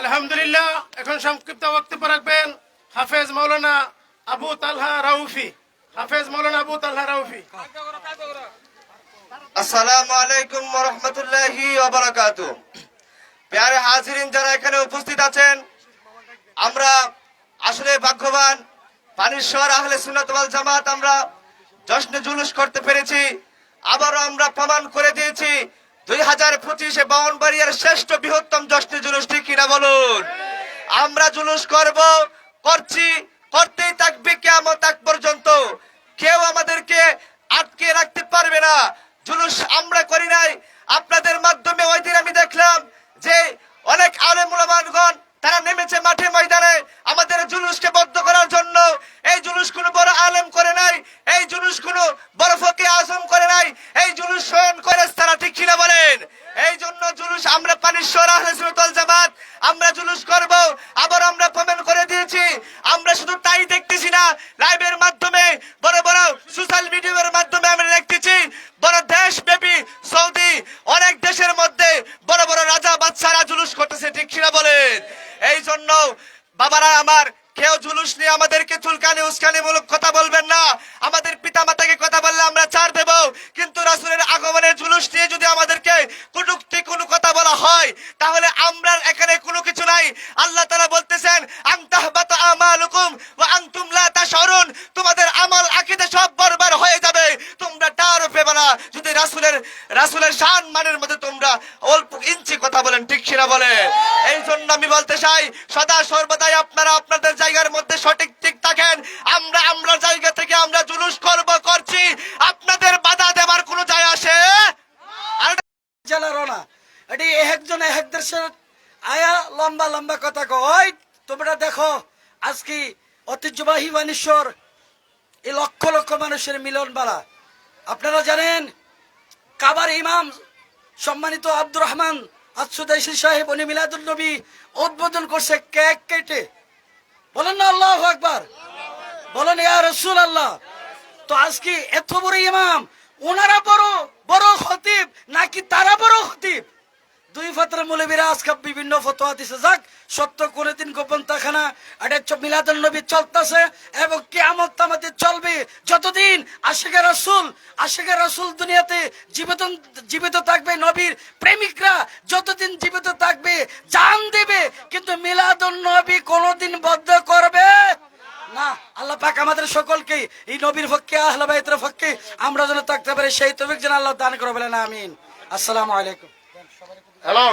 আলহামদুলিল্লাহ, এখন সংক্ষিপ্ত বক্তব্য রাখবেন হাফেজ মৌলানা আবু তালহা রাউফি। হাফেজ মৌলানা আবু তালহা রাউফি। আসসালামু আলাইকুম রহমতুল্লাহি ওবারাকাতু প্যারে হাজিরিন যারা এখানে উপস্থিত আছেন, আমরা আসলে ভাগ্যবান, পানির পানিশ্বর আহলে সুন্নাত ওয়াল জামাত, আমরা জশ্নে জুলুস করতে পেরেছি, আবারও আমরা প্রমাণ করে দিয়েছি দুই হাজার পঁচিশে বাউনবাড়িয়ার শ্রেষ্ঠ বৃহত্তম জশ্নে জুলুস ঠিক কিনা বলুন? আমরা জুলুস করব, করছি, করতেই থাকবে কেমন তাক পর্যন্ত। কেউ আমাদেরকে আটকে রাখতে পারবে না জুলুস আমরা করি নাই আপনাদের মাধ্যমে ওই দিন আমি দেখলাম যে অনেক আলেম ওলামানগণ তারা নেমেছে মাঠে ময়দানে আমাদের জুলুসকে বদ্ধ করার জন্য এই জুলুস কোনো বড় আলেম করে নাই এই জুলুস কোনো বড় ফকে আজম করে নাই এই জুলুস স্বয়ং করে তারা ঠিক কিনা বলেন এই জন্য জুলুস আমরা পানিশ্বর আহলে সুন্নাত জামাত জুলুস আবার আমরা প্রমাণ করে দিয়েছি। আমরা শুধু তাই দেখতেছি না লাইভের মাধ্যমে, বড় বড় সোশ্যাল মিডিয়ার মাধ্যমে আমরা দেখতেছি, বড় দেশব্যাপী সৌদি, অনেক দেশের মধ্যে বড় বড় রাজা বাচ্চারা জুলুস করতেছে, ঠিক কিনা বলেন? এই জন্য বাবারা আমার, কেউ জুলুস নিয়ে আমাদেরকে চুলকানি উস্কানি মূলক কথা বলবেন না। তাহলে আমরা এখানে কোনো কিছু নাই। আল্লাহ তারা বলতেছেন আনতাহবাতা আমালুকুম ওয়া আনতুম লা তাশউরুন। তোমাদের আমাল আকীদা সব বরবার হয়ে যাবে। তোমরা টার পেবে না। যদি রাসূলের রাসূলের শান মানের মধ্যে তোমরা অল্প ইঞ্চি কথা বলেন, ঠিক সেরা বলে এই জন্য আমি বলতে চাই, সদা সর্বদাই আপনারা আপনাদের আয়া, লম্বা লম্বা কথা কয় তোমরা দেখো, আজকে ঐতিহ্যবাহী বানেশ্বর এই লক্ষ লক্ষ মানুষের মিলন বাড়া আপনারা জানেন, কাবার ইমাম সম্মানিত আব্দুর রহমান আসুদাইসি সাহেব, উনি মিলাদুল নবী উদ্বোধন করছে কেক কেটে। বলেন না আল্লাহ আকবার। বলেন, ইয়া রসুল আল্লাহ তো আজকে এত বড় ইমাম ওনারা বড় বড় খতিব, নাকি তারা বড় খতিব? দুই ফাতরা মৌলবীরা আজকে বিভিন্ন ফতোয়া দিছে। যাক, সত্য করে কোনদিন গোপন তাখানা এটা মিলাদুল নবী চলতেছে এবং কেয়ামত তামাতে চলবে। যতদিন আশেখা রাসূল আশেখা রাসূল দুনিয়াতে জীবিত জীবিত থাকবে নবীর প্রেমিকরা, যতদিন জীবিত থাকবে, জান দেবে, কিন্তু মিলাদুল নবী কোনোদিন বদ্ধ করবে না। আল্লাহ পাক আমাদের সকলকে, এই নবীর পক্ষে, আহলে বাইতের পক্ষে, আমরা যেন থাকতে পারি, সেই তৌফিক যেন আল্লাহ দান করে বলেন, আমিন। আসসালামু আলাইকুম। হ্যালো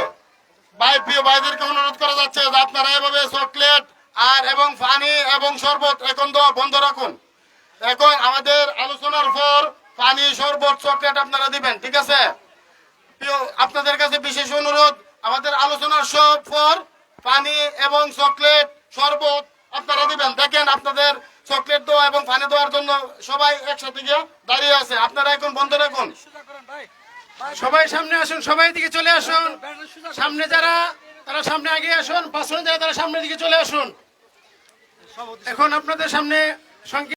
ভাই, প্রিয় ভাইদেরকে অনুরোধ করা যাচ্ছে যে আপনারা এভাবে চকলেট আর এবং পানি এবং শরবত এখন দেওয়া বন্ধ রাখুন। এখন আমাদের আলোচনার পর পানি, শরবত চকলেট আপনারা দিবেন, ঠিক আছে? প্রিয়, আপনাদের কাছে বিশেষ অনুরোধ, আমাদের আলোচনার সব পর পানি এবং চকলেট শরবত আপনারা দিবেন। দেখেন আপনাদের চকলেট দেওয়া এবং পানি দেওয়ার জন্য সবাই একসাথে গিয়ে দাঁড়িয়ে আছে। আপনারা এখন বন্ধ রাখুন। সবাই সামনে আসুন, সবাই দিকে চলে আসুন। সামনে যারা, তারা সামনে আগে আসুন। পাঁচজন যারা, তারা সামনে দিকে চলে আসুন। এখন আপনাদের সামনে